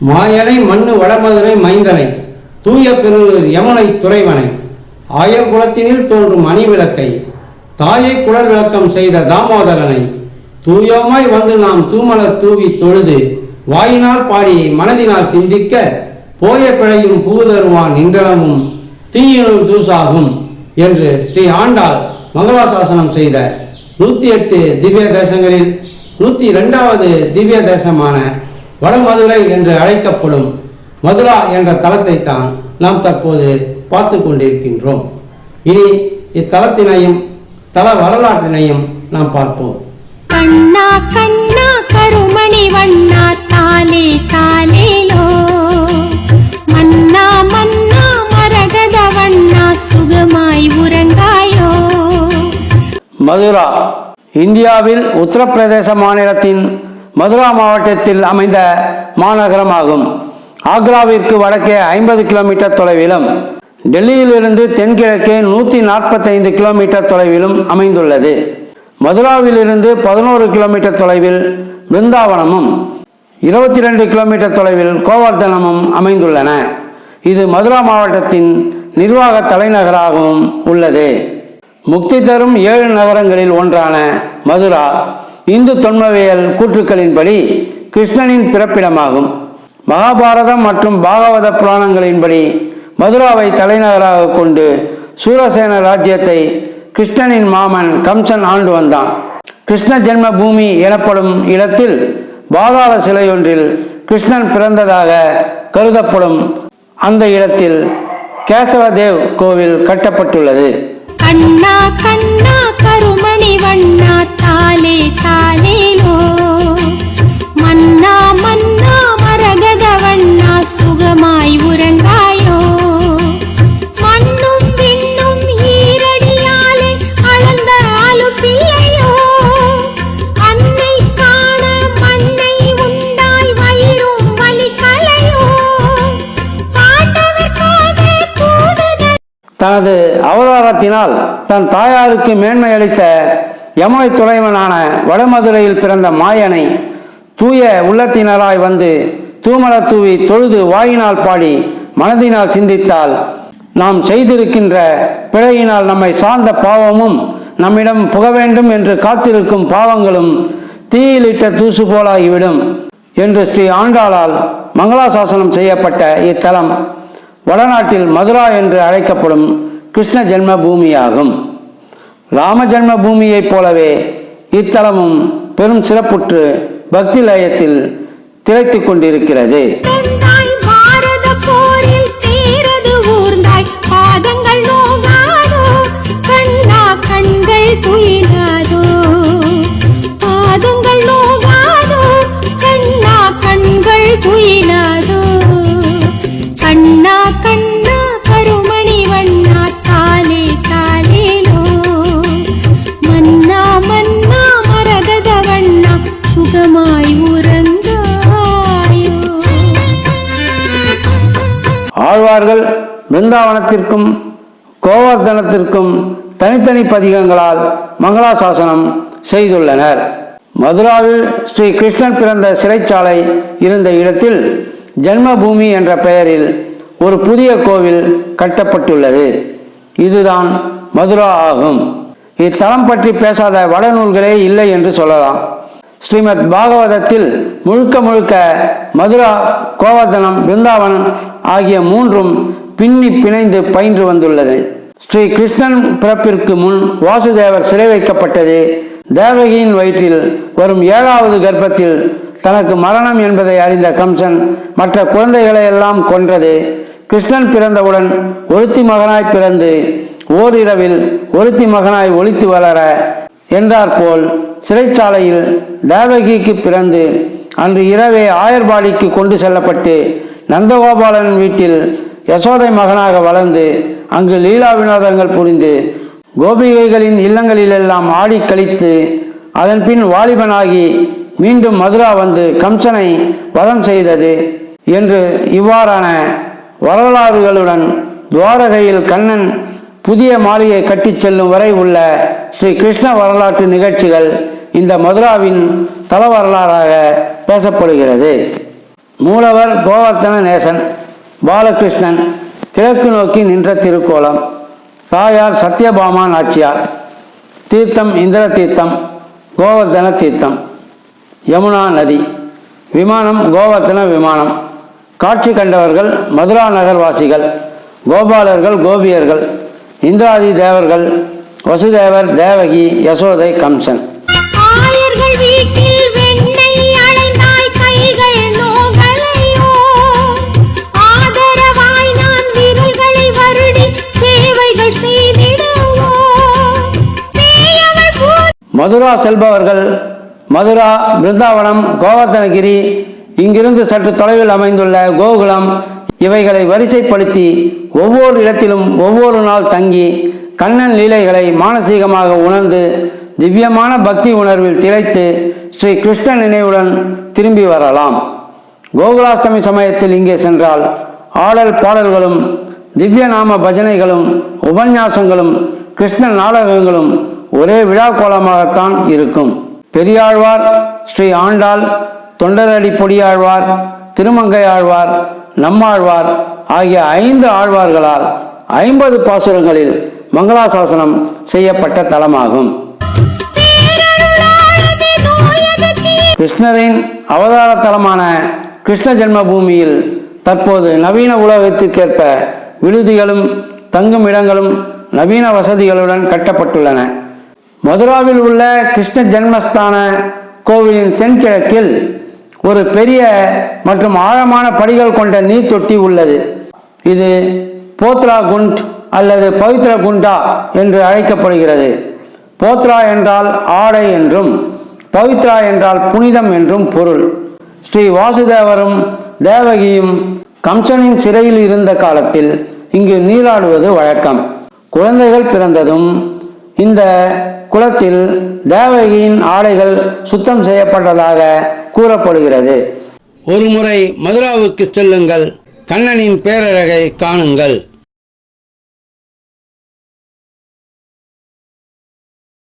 மாயனை மண்ணு வடமதுரை மைந்தனை தூய பெருநூர் யமனை துறைவனை. ஆயர் குலத்தினில் தோன்றும் அணிவிளக்கை தாயை குடல் விளக்கம் செய்த தாமோதரனை. தூயோமாய் வந்து நாம் தூமலர் தூவி தொழுது வாயினால் பாடி மனதினால் சிந்திக்க போய பிழையும் பூதருவான் நின்றளமும் தீயினும் தூசாகும் என்று ஸ்ரீ ஆண்டாள் மங்களாசாசனம் செய்த நூத்தி எட்டு திவ்ய தேசங்களில் நூத்தி இரண்டாவது திவ்ய தேசமான வடமதுரை என்று அழைக்கப்படும் மதுரா என்ற தலத்தை தான் நாம் தற்போது பார்த்து கொண்டிருக்கின்றோம். இனி இத்தலத்தினையும் தல வரலாற்றினையும் நாம் பார்ப்போம். கண்ணா கண்ணா கருமணி வண்ணா தாலே தாலேலோ மன்னா மன்னா மரகத வண்ணா சுகமாய் உறங்காயோ மதுரா இந்தியாவில் உத்தரப்பிரதேச மாநிலத்தின் மதுரா மாவட்டத்தில் அமைந்த மாநகரமாகும். ஆக்ராவிற்கு வடக்கே ஐம்பது கிலோமீட்டர் தொலைவிலும் டெல்லியிலிருந்து தென்கிழக்கே நூற்றி நாற்பத்தைந்து கிலோமீட்டர் தொலைவிலும் அமைந்துள்ளது. மதுராவிலிருந்து பதினோரு கிலோமீட்டர் தொலைவில் பிருந்தாவனமும் இருபத்தி ரெண்டு கிலோமீட்டர் தொலைவில் கோவர்தனமும் அமைந்துள்ளன. இது மதுரா மாவட்டத்தின் நிர்வாக தலைநகராகவும் உள்ளது. முக்தி தரும் ஏழு நகரங்களில் ஒன்றான மதுரா இந்து தொன்மவியல் கூற்றுக்களின்படி கிருஷ்ணனின் பிறப்பிடமாகும். மகாபாரதம் மற்றும் பாகவத புராணங்களின்படி மதுராவை தலைநகராக கொண்டு சூரசேன ராஜ்யத்தை கிருஷ்ணனின் மாமன் கம்சன் ஆண்டு வந்தான். கிருஷ்ண ஜென்ம பூமி எனப்படும் இடத்தில் பாதாள சிலையொன்றில் கிருஷ்ணன் பிறந்ததாக கருதப்படும் அந்த இடத்தில் கேசவதேவ் கோவில் கட்டப்பட்டுள்ளது. கண்ணா கண்ணா கருமணி வண்ணா தாலே தாலேலோ மன்னா மன்னா மரகத சுகமாய் மண்ணும் விண்ணும் ஈரடியாலே அளந்த அன்னை காண மண்ணை உண்டாய் வயிறும் கூடுதல் தனது அவதாரத்தினால் தன் தாயாருக்கு மேன்மை அளித்த யமுனை துறைவனான வடமதுரையில் பிறந்த மாயனை தூய உள்ளத்தினராய் வந்து தூமல தூவி தொழுது வாயினால் பாடி மனதினால் சிந்தித்தால் நாம் செய்திருக்கின்ற பிழையினால் நம்மை சார்ந்த பாவமும் நம்மிடம் புக வேண்டும் என்று காத்திருக்கும் பாவங்களும் தீயிலிட்ட தூசு போலாகிவிடும் என்று ஸ்ரீ ஆண்டாளால் மங்களாசாசனம் செய்யப்பட்ட இத்தலம் வடநாட்டில் மதுரா என்று அழைக்கப்படும் கிருஷ்ண ஜென்ம பூமியாகும் ராமஜன்ம பூமியைப் போலவே இத்தலமும் பெரும் சிறப்புற்று பக்தி லயத்தில் திளைத்துக் கொண்டிருக்கிறது. பாதங்கள் உறங்காயோ பிருந்தாவனத்திற்கும் கோவர்தனத்திற்கும் தனித்தனி பதிகங்களால் மங்களாசாசனம் செய்துள்ளனர். மதுராவில் ஸ்ரீ கிருஷ்ணன் பிறந்த சிறைச்சாலை இருந்த இடத்தில் ஜென்மபூமி என்ற பெயரில் ஒரு புதிய கோவில் கட்டப்பட்டுள்ளது. இதுதான் மதுரா ஆகும். இத்தலம் பற்றி பேசாத வடநூல்களே இல்லை என்று சொல்லலாம். ஸ்ரீமத் பாகவதத்தில் முழுக்க முழுக்க மதுரா கோவர்தனம் பிருந்தாவனம் ஆகிய மூன்றும் பின்னி பிணைந்து பயின்று வந்துள்ளது. ஸ்ரீ கிருஷ்ணன் பிறப்பிற்கு முன் வாசுதேவர் சிறை வைக்கப்பட்டது. தேவகியின் வயிற்றில் வரும் ஏழாவது கர்ப்பத்தில் தனக்கு மரணம் என்பதை அறிந்த கம்சன் மற்ற குழந்தைகளை எல்லாம் கொன்றது. கிருஷ்ணன் பிறந்தவுடன் ஒருத்தி மகனாய் பிறந்து ஓரிரவில் ஒருத்தி மகனாய் ஒளித்து வளர என்றாற்போல் சிறைச்சாலையில் தேவகிக்கு பிறந்து அன்று இரவே ஆயர்பாடிக்கு கொண்டு செல்லப்பட்டு நந்தகோபாலன் வீட்டில் யசோதை மகனாக வளர்ந்து அங்கு லீலா வினோதங்கள் புரிந்து கோபிகைகளின் இல்லங்களிலெல்லாம் ஆடி கழித்து அதன் பின் வாலிபனாகி மீண்டும் மதுரா வந்து கம்சனை வதம் செய்தது என்று இவ்வாறான வரலாறுகளுடன் துவாரகையில் கண்ணன் புதிய மாளிகை கட்டிச் செல்லும் வரை உள்ள ஸ்ரீ கிருஷ்ண வரலாற்று நிகழ்ச்சிகள் இந்த மதுராவின் தல வரலாறாக பேசப்படுகிறது. மூலவர் கோவர்த்தன நேசன் பாலகிருஷ்ணன் கிழக்கு நோக்கி நின்ற திருக்கோலம் தாயார் சத்யபாமா நாச்சியார் தீர்த்தம் இந்திர தீர்த்தம் கோவர்த்தன தீர்த்தம். யமுனா நதி விமானம் கோவர்த்தன விமானம். காட்சி கண்டவர்கள் மதுரா நகர்வாசிகள் கோபாலர்கள் கோபியர்கள் இந்திராதி தேவர்கள் வசுதேவர் தேவகி யசோதை கம்சன். மதுரா செல்பவர்கள் மதுரா பிருந்தாவனம் கோவர்த்தனகிரி இங்கிருந்து சற்று தொலைவில் அமைந்துள்ள கோகுலம் இவைகளை வரிசைப்படுத்தி ஒவ்வொரு இடத்திலும் ஒவ்வொரு நாள் தங்கி கண்ணன் லீலைகளை மானசீகமாக உணர்ந்து திவ்யமான பக்தி உணர்வில் திளைத்து ஸ்ரீ கிருஷ்ண நினைவுடன் திரும்பி வரலாம். கோகுலாஷ்டமி சமயத்தில் இங்கே சென்றால் ஆடல் பாடல்களும் திவ்ய நாம பஜனைகளும் உபன்யாசங்களும் கிருஷ்ண நாடகங்களும் ஒரே விழா கோலமாகத்தான் இருக்கும். பெரியாழ்வார் ஸ்ரீ ஆண்டாள் தொண்டரடி பொடியாழ்வார் திருமங்கை ஆழ்வார் நம்மாழ்வார் ஆகிய ஐந்து ஆழ்வார்களால் ஐம்பது பாசுரங்களில் மங்களாசாசனம் செய்யப்பட்ட தலமாகும். கிருஷ்ணரின் அவதார தலமான கிருஷ்ண ஜென்மபூமியில் தற்போது நவீன உலகத்திற்கேற்ப விடுதிகளும் தங்கும் இடங்களும் நவீன வசதிகளுடன் கட்டப்பட்டுள்ளன. மதுராவில் உள்ள கிருஷ்ண ஜென்மஸ்தான கோவிலின் தென்கிழக்கில் ஒரு பெரிய மற்றும் ஆழமான படிகள் கொண்ட நீர் தொட்டி உள்ளது. இது போத்ரா குண்ட் அல்லது பவித்ர குண்டா என்று அழைக்கப்படுகிறது. போத்ரா என்றால் ஆடை என்றும் பவித்ரா என்றால் புனிதம் என்றும் பொருள். ஸ்ரீ வாசுதேவரும் தேவகியும் கம்சனின் சிறையில் இருந்த காலத்தில் இங்கு நீராடுவது வழக்கம். குழந்தைகள் பிறந்ததும் இந்த குளத்தில் தேவகியின் ஆடைகள் சுத்தம் செய்யப்பட்டதாக கூறப்படுகிறது. ஒருமுறை மதுராவுக்கு செல்லுங்கள். கண்ணனின் பேரழகை காணுங்கள்.